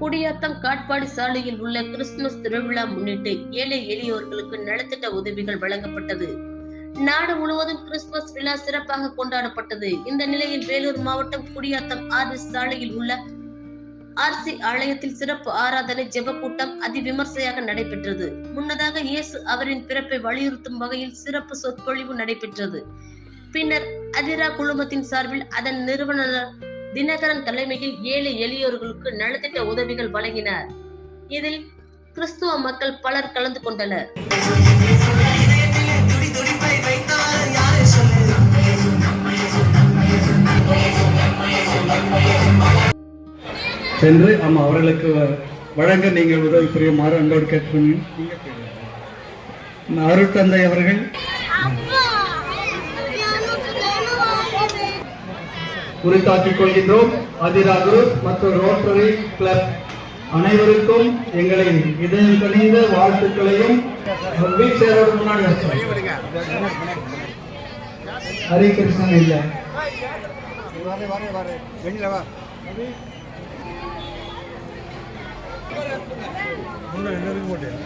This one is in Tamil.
குடியாத்தம் காட்பாடி சாலையில் உள்ள கிறிஸ்துமஸ் திருவிழா முன்னிட்டு ஏழை எளியோர்களுக்கு நலத்திட்ட உதவிகள் வழங்கப்பட்டது. நாடு முழுவதும் கிறிஸ்துமஸ் விழா சிறப்பாக கொண்டாடப்பட்டது. இந்த நிலையில் வேலூர் மாவட்டம் குடியாத்தம் ஆறு சாலையில் உள்ள ஆர்சி ஆலயத்தில் சிறப்பு ஆராதனை ஜெப கூட்டம் அதிவிமர்சையாக நடைபெற்றது. முன்னதாக இயேசு அவரின் பிறப்பை வலியுறுத்தும் வகையில் சிறப்பு சொற்பொழிவு நடைபெற்றது. பின்னர் அதிரா குழுமத்தின் சார்பில் அதன் நிறுவனர் தினகரன் தலைமையில் ஏழு எளியோர்களுக்கு நலத்திட்ட உதவிகள் வழங்கினார். இதில் கிறிஸ்துவ மக்கள் பலர் கலந்து கொண்டனர். சென்று ஆமா அவர்களுக்கு வ- வழங்க நீங்கள் உதவி புரியுமாறு அன்போடு கேட்கிறேன் அருட்தந்தை அவர்கள் குறித்தாக்கிக் கொள்கின்றோம் அதிரா குரூப் மற்றும் ரோட்டரி கிளப் அனைவருக்கும் எங்களின் இதயம் கணிந்த வாழ்த்துக்களையும் முன்னாடி ஹரிகிருஷ்ணன் இல்லை முன்னாடி போட்டேன்